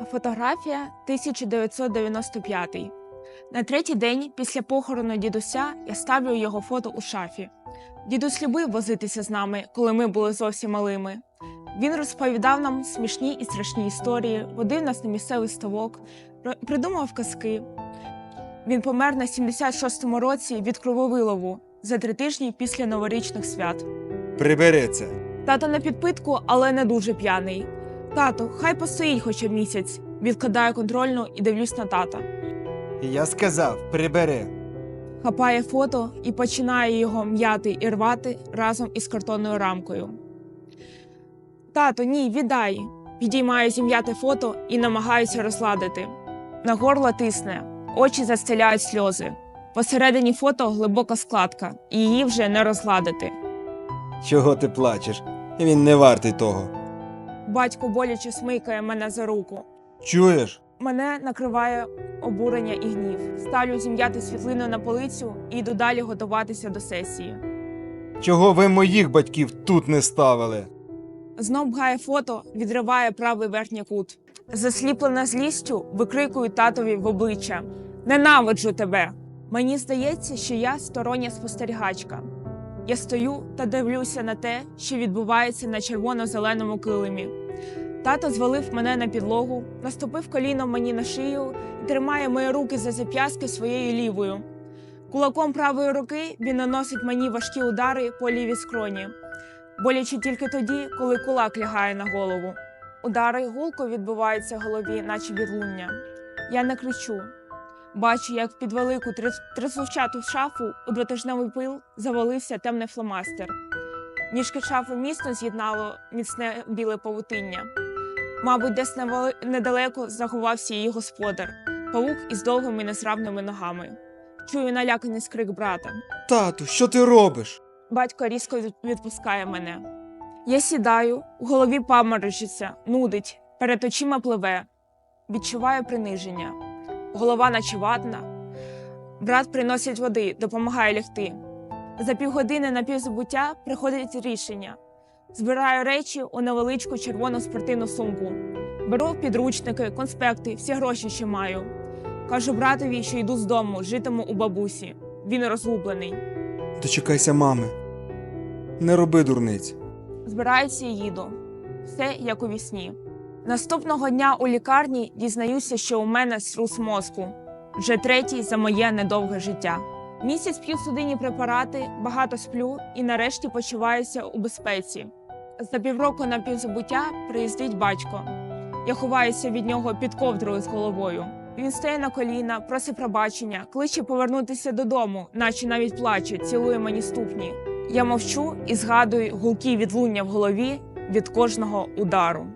Фотографія 1995. На третій день після похорону дідуся я ставлю його фото у шафі. Дідусь любив возитися з нами, коли ми були зовсім малими. Він розповідав нам смішні і страшні історії, водив нас на місцевий ставок, придумав казки. Він помер на 76-му році від крововилову за три тижні після новорічних свят. Прибери це. Тато на підпитку, але не дуже п'яний. Тато, хай постоїть хоча місяць. Відкладаю контрольну і дивлюсь на тата. Я сказав, прибери. Хапає фото і починає його м'яти і рвати разом із картонною рамкою. Тато, ні, віддай. Підіймаю зім'яте фото і намагаюся розладити. На горло тисне, очі застеляють сльози. Посередині фото глибока складка, і її вже не розгладити. Чого ти плачеш? Він не вартий того. Батько боляче смикає мене за руку. Чуєш? Мене накриває обурення і гнів. Ставлю зім'яти світлину на полицю і йду далі готуватися до сесії. Чого ви моїх батьків тут не ставили? Знов бгає фото, відриває правий верхній кут. Засліплена злістю, викрикую татові в обличчя: Ненавиджу тебе! Мені здається, що я стороння спостерігачка. Я стою та дивлюся на те, що відбувається на червоно-зеленому килимі. Тато звалив мене на підлогу, наступив коліном мені на шию і тримає мої руки за зап'ястки своєю лівою. Кулаком правої руки він наносить мені важкі удари по лівій скроні. Боляче тільки тоді, коли кулак лягає на голову. Удари гулко відбуваються в голові, наче відлуння. Я не кричу. Бачу, як під велику трис- трисовчату шафу у двотижневий пил завалився темний фломастер. Ніжки шафи міцно з'єднало міцне біле павутиння. Мабуть, десь недалеко заховався її господар, павук із довгими несравними ногами. Чую наляканий скрик брата. Тату, що ти робиш? Батько різко відпускає мене. Я сідаю, у голові паморочиться, нудить, перед очима пливе. Відчуваю приниження. Голова наче ватна. Брат приносить води, допомагає лягти. За півгодини напівзабуття приходить рішення. Збираю речі у невеличку червону спортивну сумку. Беру підручники, конспекти, всі гроші, що маю. Кажу братові, що йду з дому, житиму у бабусі. Він розгублений. Дочекайся мами. Не роби дурниць. Збираюся і їду. Все як у вісні. Наступного дня у лікарні дізнаюся, що у мене струс мозку. Вже третій за моє недовге життя. Місяць п'ю судинні препарати, багато сплю і нарешті почуваюся у безпеці. За півроку на півзабуття приїздить батько. Я ховаюся від нього під ковдрою з головою. Він стає на коліна, просить пробачення, кличе повернутися додому, наче навіть плаче, цілує мені ступні. Я мовчу і згадую гулкі відлуння в голові від кожного удару.